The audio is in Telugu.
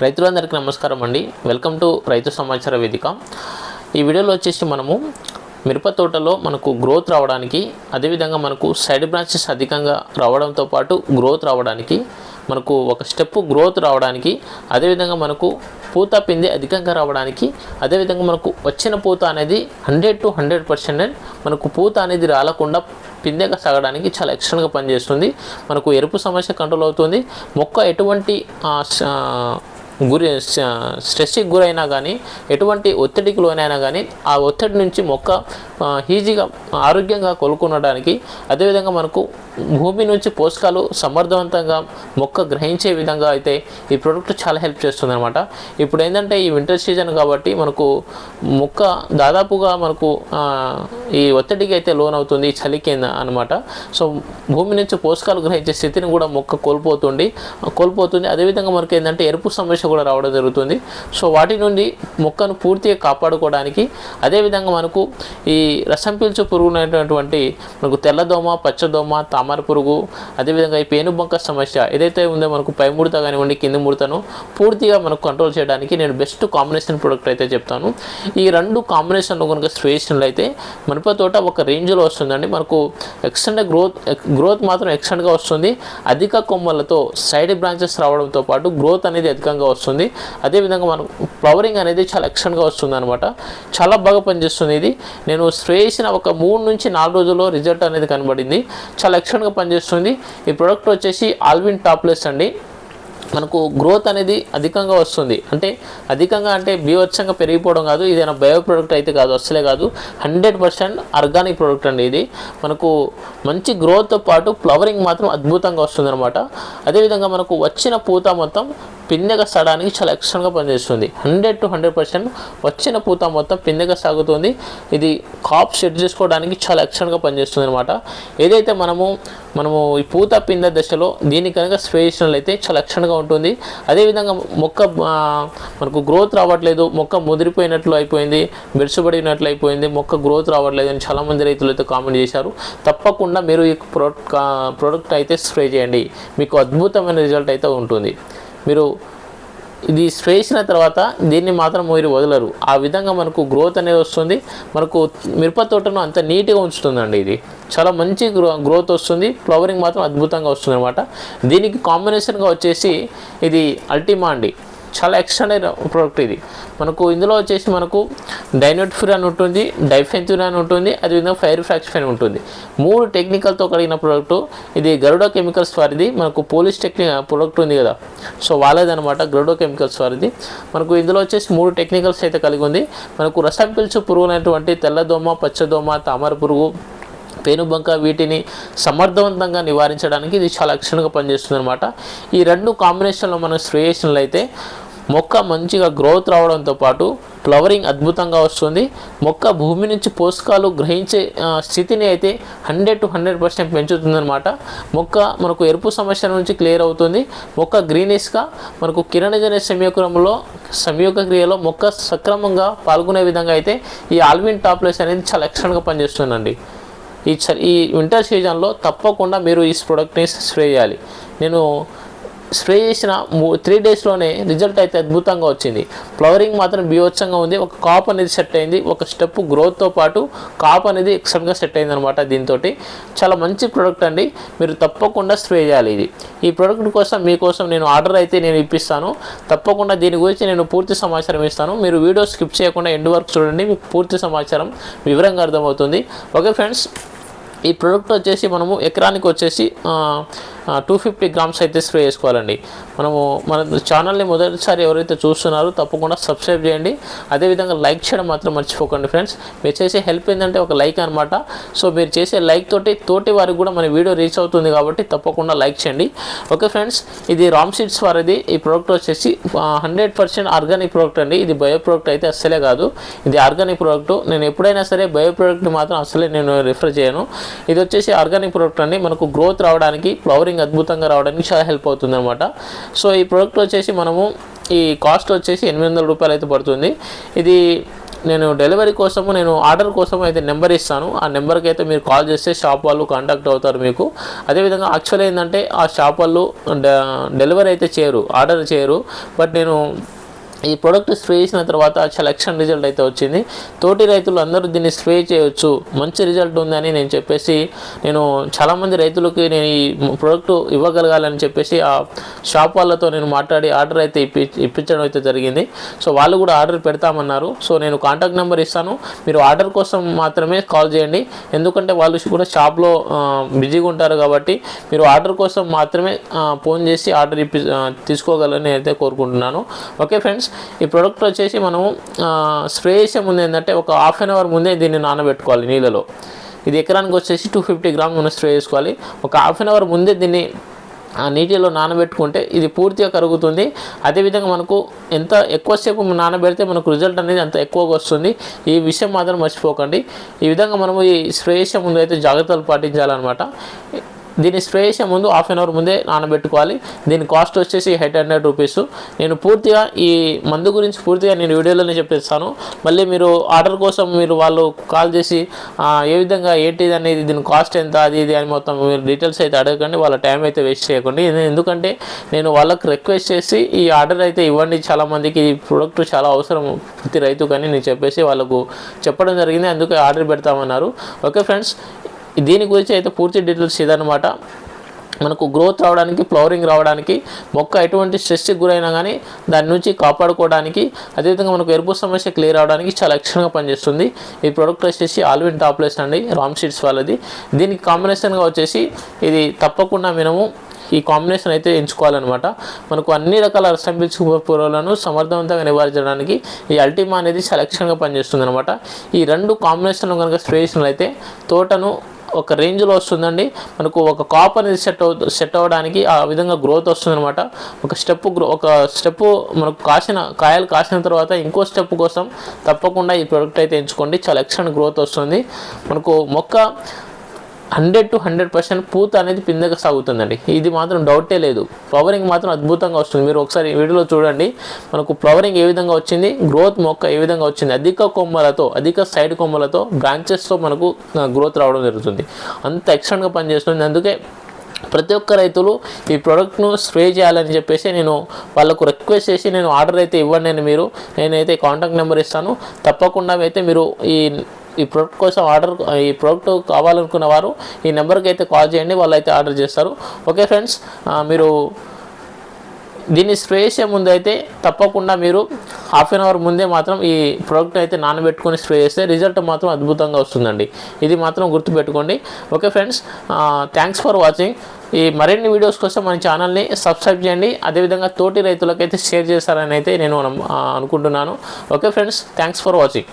రైతులందరికీ నమస్కారం అండి. వెల్కమ్ టు రైతు సమాచార వేదిక. ఈ వీడియోలో వచ్చేసి మనము మిరప తోటలో మనకు గ్రోత్ రావడానికి అదేవిధంగా మనకు సైడ్ బ్రాంచెస్ అధికంగా రావడంతో పాటు గ్రోత్ రావడానికి మనకు ఒక స్టెప్ గ్రోత్ రావడానికి అదేవిధంగా మనకు పూత పిండి అధికంగా రావడానికి అదేవిధంగా మనకు వచ్చిన పూత అనేది హండ్రెడ్ టు హండ్రెడ్ పర్సెంట్ మనకు పూత అనేది రాలకుండా పిందెగా సాగడానికి చాలా ఎక్స్ట్రాగా పనిచేస్తుంది. మనకు ఎరుపు సమస్య కంట్రోల్ అవుతుంది. మొక్క ఎటువంటి గురి స్ట్రెస్కి గురైనా కానీ ఎటువంటి ఒత్తిడికి లోనైనా కానీ ఆ ఒత్తిడి నుంచి మొక్క ఈజీగా ఆరోగ్యంగా కోలుకునడానికి అదేవిధంగా మనకు భూమి నుంచి పోషకాలు సమర్థవంతంగా మొక్క గ్రహించే విధంగా అయితే ఈ ప్రోడక్ట్ చాలా హెల్ప్ చేస్తుంది అనమాట ఇప్పుడు ఏంటంటే ఈ వింటర్ సీజన్ కాబట్టి మనకు మొక్క దాదాపుగా మనకు ఈ ఒత్తిడికి అయితే లోన్ అవుతుంది ఈ చలికి అనమాట సో భూమి నుంచి పోషకాలు గ్రహించే స్థితిని కూడా మొక్క కోల్పోతుంది కోల్పోతుంది. అదేవిధంగా మనకి ఏంటంటే ఎరుపు సమస్య కూడా రావడం జరుగుతుంది. సో వాటి నుండి మొక్కను పూర్తిగా కాపాడుకోవడానికి అదేవిధంగా మనకు ఈ రసం పీల్చు పురుగునటువంటి మనకు తెల్లదోమ పచ్చదోమ తామర పురుగు అదేవిధంగా ఈ పేనుబంక సమస్య ఏదైతే ఉందో మనకు పై ముడత కానివ్వండి కింది ముడతను పూర్తిగా మనకు కంట్రోల్ చేయడానికి నేను బెస్ట్ కాంబినేషన్ ప్రొడక్ట్ అయితే చెప్తాను. ఈ రెండు కాంబినేషన్లో కనుక స్పేషన్లు అయితే మిరప తోట ఒక రేంజ్లో వస్తుందండి. మనకు ఎక్స్టెండ్ గ్రోత్ గ్రోత్ మాత్రం ఎక్స్టెండ్గా వస్తుంది. అధిక కొమ్మలతో సైడ్ బ్రాంచెస్ రావడంతో పాటు గ్రోత్ అనేది అధికంగా వస్తుంది. వస్తుంది. అదేవిధంగా మనకు ఫ్లవరింగ్ అనేది చాలా ఎక్సలెంట్గా వస్తుంది అనమాట చాలా బాగా పనిచేస్తుంది ఇది. నేను స్ప్రే చేసిన ఒక మూడు నుంచి నాలుగు రోజుల్లో రిజల్ట్ అనేది కనబడింది. చాలా ఎక్సలెంట్గా పనిచేస్తుంది. ఈ ప్రోడక్ట్ వచ్చేసి ఆల్విన్ టాప్లెస్ అండి. మనకు గ్రోత్ అనేది అధికంగా వస్తుంది. అంటే అధికంగా అంటే బీవత్సంగా పెరిగిపోవడం కాదు. ఇదైనా బయో ప్రోడక్ట్ అయితే కాదు. అసలే కాదు. హండ్రెడ్ పర్సెంట్ ఆర్గానిక్ ప్రోడక్ట్ అండి ఇది. మనకు మంచి గ్రోత్తో పాటు ఫ్లవరింగ్ మాత్రం అద్భుతంగా వస్తుంది అనమాట అదేవిధంగా మనకు వచ్చిన పూత మొత్తం పిందెగా సాగడానికి చాలా ఎక్స్ట్రాగా పనిచేస్తుంది. హండ్రెడ్ టు హండ్రెడ్ పర్సెంట్ వచ్చిన పూత మొత్తం పిందెగా సాగుతుంది. ఇది కాప్ సెట్ చేసుకోవడానికి చాలా ఎక్స్ట్రాగా పనిచేస్తుంది అనమాట ఏదైతే మనము మనము ఈ పూత పిందె దశలో దీని కనుక స్ప్రే చేసినట్లయితే చాలా ఎక్స్ట్రాగా ఉంటుంది. అదేవిధంగా మొక్క మనకు గ్రోత్ రావట్లేదు మొక్క ముదిరిపోయినట్లు అయిపోయింది బెడుసుబడినట్లు అయిపోయింది మొక్క గ్రోత్ రావట్లేదు అని చాలామంది రైతులు అయితే కామెంట్ చేశారు. తప్పకుండా మీరు ఈ ప్రోడక్ట్ ప్రోడక్ట్ అయితే స్ప్రే చేయండి. మీకు అద్భుతమైన రిజల్ట్ అయితే ఉంటుంది. మీరు ఇది స్ప్రే తర్వాత దీన్ని మాత్రం మీరు వదలరు. ఆ విధంగా మనకు గ్రోత్ అనేది వస్తుంది. మనకు మిరప తోటను అంత నీట్గా ఉంచుతుందండి ఇది. చాలా మంచి గ్రో గ్రోత్ వస్తుంది. ఫ్లవరింగ్ మాత్రం అద్భుతంగా వస్తుంది అనమాట దీనికి కాంబినేషన్గా వచ్చేసి ఇది అల్టిమా అండి. చాలా ఎక్స్టెండెడ్ ప్రోడక్ట్ ఇది. మనకు ఇందులో వచ్చేసి మనకు డైనోట్ఫిరాన్ ఉంటుంది డైఫెన్థ్యూరాన్ ఉంటుంది అదేవిధంగా ఫైర్ ఫ్రాక్సిఫైన్ ఉంటుంది. మూడు టెక్నికల్తో కలిగిన ప్రోడక్ట్ ఇది గరుడో కెమికల్స్ వారిది. మనకు పోలీస్ టెక్నిక్ ప్రోడక్ట్ ఉంది కదా. సో వాళ్ళదనమాట గరుడో కెమికల్స్ వారిది. మనకు ఇందులో వచ్చేసి మూడు టెక్నికల్స్ అయితే కలిగి ఉంది. మనకు రసం పీల్చు పురుగు అనేటువంటి తెల్లదోమ పచ్చదోమ తామర పురుగు పేనుబంక వీటిని సమర్థవంతంగా నివారించడానికి ఇది చాలా లక్షణంగా పనిచేస్తుంది అనమాట ఈ రెండు కాంబినేషన్లో మనం స్ప్రే చేసినట్లయితే మొక్క మంచిగా గ్రోత్ రావడంతో పాటు ఫ్లవరింగ్ అద్భుతంగా వస్తుంది. మొక్క భూమి నుంచి పోషకాలు గ్రహించే స్థితిని అయితే హండ్రెడ్ టు హండ్రెడ్ పర్సెంట్ పెంచుతుందన్నమాట. మొక్క మనకు ఎరుపు సమస్య నుంచి క్లియర్ అవుతుంది. మొక్క గ్రీనిష్గా మనకు కిరణజన సంయోగంలో సంయోగ క్రియలో మొక్క సక్రమంగా పాల్గొనే విధంగా అయితే ఈ ఆల్విన్ టాప్లెస్ అనేది చాలా ఎక్స్ట్రాగా పనిచేస్తుందండి. ఈ చ ఈ వింటర్ సీజన్లో తప్పకుండా మీరు ఈ ప్రోడక్ట్ని స్ప్రే చేయాలి. నేను స్ప్రే చేసిన త్రీ డేస్లోనే రిజల్ట్ అయితే అద్భుతంగా వచ్చింది. ఫ్లవరింగ్ మాత్రం బీభత్సంగా ఉంది. ఒక కాప్ అనేది సెట్ అయింది. ఒక స్టెప్ గ్రోత్తో పాటు కాప్ అనేది ఎక్సలెంట్గా సెట్ అయింది అనమాట దీంతో చాలా మంచి ప్రోడక్ట్ అండి. మీరు తప్పకుండా స్ప్రే చేయాలి ఇది. ఈ ప్రోడక్ట్ కోసం మీకోసం నేను ఆర్డర్ అయితే నేను ఇప్పిస్తాను. తప్పకుండా దీని గురించి నేను పూర్తి సమాచారం ఇస్తాను. మీరు వీడియో స్కిప్ చేయకుండా ఎండ్ వరకు చూడండి. మీకు పూర్తి సమాచారం వివరంగా అర్థమవుతుంది. ఓకే ఫ్రెండ్స్ ఈ ప్రోడక్ట్ వచ్చేసి మనము ఎకరానికి వచ్చేసి టూ ఫిఫ్టీ గ్రామ్స్ అయితే స్ప్రే చేసుకోవాలండి. మనము మన ఛానల్ని మొదటిసారి ఎవరైతే చూస్తున్నారో తప్పకుండా సబ్స్క్రైబ్ చేయండి. అదేవిధంగా లైక్ చేయడం మాత్రం మర్చిపోకండి ఫ్రెండ్స్ మీరు చేసే హెల్ప్ ఏంటంటే ఒక లైక్ అనమాట సో మీరు చేసే లైక్ తోటి తోటి వారికి కూడా మన వీడియో రీచ్ అవుతుంది కాబట్టి తప్పకుండా లైక్ చేయండి. ఓకే ఫ్రెండ్స్ ఇది రామ్ సీడ్స్ వారిది. ఈ ప్రోడక్ట్ వచ్చేసి హండ్రెడ్ పర్సెంట్ ఆర్గానిక్ ప్రోడక్ట్ అండి. ఇది బయో ప్రోడక్ట్ అయితే అస్సలే కాదు. ఇది ఆర్గానిక్ ప్రోడక్ట్ నేను ఎప్పుడైనా సరే బయో ప్రోడక్ట్ని మాత్రం అసలే నేను రిఫర్ చేయను. ఇది వచ్చేసి ఆర్గానిక్ ప్రోడక్ట్ అండి. మనకు గ్రోత్ రావడానికి ఫ్లవరింగ్ అద్భుతంగా రావడానికి చాలా హెల్ప్ అవుతుంది అనమాట సో ఈ ప్రోడక్ట్ వచ్చేసి మనము ఈ కాస్ట్ వచ్చేసి ఎనిమిది వందల రూపాయలు అయితే పడుతుంది. ఇది నేను డెలివరీ కోసము నేను ఆర్డర్ కోసం అయితే నెంబర్ ఇస్తాను. ఆ నెంబర్కి అయితే మీరు కాల్ చేస్తే షాప్ వాళ్ళు కాంటాక్ట్ అవుతారు మీకు. అదేవిధంగా యాక్చువల్ ఏంటంటే ఆ షాప్ వాళ్ళు డెలివరీ అయితే చేయరు ఆర్డర్ చేయరు. బట్ నేను ఈ ప్రోడక్ట్ స్ప్రే చేసిన తర్వాత చాలా రిజల్ట్ అయితే వచ్చింది. తోటి రైతులు అందరూ దీన్ని స్ప్రే చేయొచ్చు మంచి రిజల్ట్ ఉందని నేను చెప్పేసి నేను చాలామంది రైతులకి నేను ఈ ప్రోడక్ట్ ఇవ్వగలగాలని చెప్పేసి ఆ షాప్ వాళ్ళతో నేను మాట్లాడి ఆర్డర్ అయితే ఇప్పి ఇప్పించడం అయితే జరిగింది. సో వాళ్ళు కూడా ఆర్డర్ పెడతామన్నారు. సో నేను కాంటాక్ట్ నెంబర్ ఇస్తాను. మీరు ఆర్డర్ కోసం మాత్రమే కాల్ చేయండి. ఎందుకంటే వాళ్ళు కూడా షాప్లో బిజీగా ఉంటారు కాబట్టి మీరు ఆర్డర్ కోసం మాత్రమే ఫోన్ చేసి ఆర్డర్ ఇప్పి తీసుకోగలని అయితే కోరుకుంటున్నాను. ఓకే ఫ్రెండ్స్ ఈ ప్రోడక్ట్ వచ్చేసి మనము స్ప్రే చేసే ముందు ఏంటంటే ఒక హాఫ్ అన్ అవర్ ముందే దీన్ని నానబెట్టుకోవాలి నీళ్ళలో. ఇది ఎకరానికి వచ్చేసి టూ ఫిఫ్టీ గ్రామ్ మనం స్ప్రే చేసుకోవాలి. ఒక హాఫ్ అన్ అవర్ ముందే దీన్ని ఆ నీటిలో నానబెట్టుకుంటే ఇది పూర్తిగా కరుగుతుంది. అదేవిధంగా మనకు ఎంత ఎక్కువసేపు నానబెడితే మనకు రిజల్ట్ అనేది అంత ఎక్కువగా వస్తుంది. ఈ విషయం మాత్రం మర్చిపోకండి. ఈ విధంగా మనము ఈ స్ప్రే చేసే ముందు అయితే జాగ్రత్తలు పాటించాలన్నమాట. దీన్ని స్ప్రే చేసే ముందు హాఫ్ అన్ అవర్ ముందే నానబెట్టుకోవాలి. దీని కాస్ట్ వచ్చేసి ఎయిట్ హండ్రెడ్ రూపీస్. నేను పూర్తిగా ఈ మందు గురించి పూర్తిగా నేను వీడియోలోనే చెప్పేస్తాను. మళ్ళీ మీరు ఆర్డర్ కోసం మీరు వాళ్ళు కాల్ చేసి ఏ విధంగా ఏంటిది అనేది దీని కాస్ట్ ఎంత అది ఇది అని మొత్తం మీరు డీటెయిల్స్ అయితే అడగకండి. వాళ్ళ టైం అయితే వేస్ట్ చేయకండి. ఎందుకంటే నేను వాళ్ళకి రిక్వెస్ట్ చేసి ఈ ఆర్డర్ అయితే ఇవ్వండి. చాలామందికి ఈ ప్రోడక్ట్ చాలా అవసరం ప్రతి రైతు కానీ నేను చెప్పేసి వాళ్ళకు చెప్పడం జరిగింది. అందుకే ఆర్డర్ పెడతామన్నారు. ఓకే ఫ్రెండ్స్ దీని గురించి అయితే పూర్తి డీటెయిల్స్ ఇదనమాట మనకు గ్రోత్ రావడానికి ఫ్లవరింగ్ రావడానికి మొక్క ఎటువంటి స్ట్రెస్కి గురైనా కానీ దాని నుంచి కాపాడుకోవడానికి అదేవిధంగా మనకు ఎరుపు సమస్య క్లియర్ అవడానికి చాలా ఎక్స్ట్రాగా పనిచేస్తుంది. ఈ ప్రోడక్ట్ వచ్చేసి ఆల్విన్ టాప్లెస్ అండి రామ్ షీట్స్ వాళ్ళది. దీనికి కాంబినేషన్గా వచ్చేసి ఇది తప్పకుండా మినము ఈ కాంబినేషన్ అయితే ఎంచుకోవాలన్నమాట. మనకు అన్ని రకాల రసం పురుగులను సమర్థవంతంగా నివారించడానికి ఈ అల్టిమా అనేది సెలక్షన్గా పనిచేస్తుంది అనమాట ఈ రెండు కాంబినేషన్లో కనుక స్ప్రే అయితే తోటను ఒక రేంజ్లో వస్తుందండి. మనకు ఒక కాప్ అనేది సెట్ అవు సెట్ అవ్వడానికి ఆ విధంగా గ్రోత్ వస్తుందన్నమాట. ఒక స్టెప్ గ్రో ఒక స్టెప్ మనకు కాసిన కాయలు కాసిన తర్వాత ఇంకో స్టెప్ కోసం తప్పకుండా ఈ ప్రోడక్ట్ అయితే ఎంచుకోండి. చాలా ఎక్సలెంట్ గ్రోత్ వస్తుంది. మనకు మొక్క హండ్రెడ్ టు హండ్రెడ్ పర్సెంట్ పూత అనేది పిందకు సాగుతుందండి. ఇది మాత్రం డౌటే లేదు. ఫ్లవరింగ్ మాత్రం అద్భుతంగా వస్తుంది. మీరు ఒకసారి వీడియోలో చూడండి. మనకు ఫ్లవరింగ్ ఏ విధంగా వచ్చింది? గ్రోత్ మొక్క ఏ విధంగా వచ్చింది? అధిక కొమ్మలతో అధిక సైడ్ కొమ్మలతో బ్రాంచెస్తో మనకు గ్రోత్ రావడం జరుగుతుంది. అంత ఎక్సలెంట్గా పనిచేస్తుంది. అందుకే ప్రతి ఒక్క రైతులు ఈ ప్రోడక్ట్ను స్ప్రే చేయాలని చెప్పేసి నేను వాళ్ళకు రిక్వెస్ట్ చేసి నేను ఆర్డర్ అయితే ఇవ్వండి అని మీరు. నేనైతే కాంటాక్ట్ నెంబర్ ఇస్తాను. తప్పకుండా అయితే మీరు ఈ ఈ ప్రోడక్ట్ కోసం ఆర్డర్ ఈ ప్రోడక్ట్ కావాలనుకున్న వారు ఈ నెంబర్కి అయితే కాల్ చేయండి వాళ్ళు అయితే ఆర్డర్ చేస్తారు ఓకే ఫ్రెండ్స్ మీరు దీన్ని స్ప్రే చేసే ముందు అయితే తప్పకుండా మీరు హాఫ్ అన్ అవర్ ముందే మాత్రం ఈ ప్రోడక్ట్ అయితే నానబెట్టుకొని స్ప్రే చేస్తే రిజల్ట్ మాత్రం అద్భుతంగా వస్తుందండి. ఇది మాత్రం గుర్తుపెట్టుకోండి. Okay friends thanks for watching ఈ మరిన్ని వీడియోస్ కోసం మన ఛానల్ని సబ్స్క్రైబ్ చేయండి. అదేవిధంగా తోటి రైతులకైతే షేర్ చేస్తారని అయితే నేను అనుకుంటున్నాను. Okay friends thanks for watching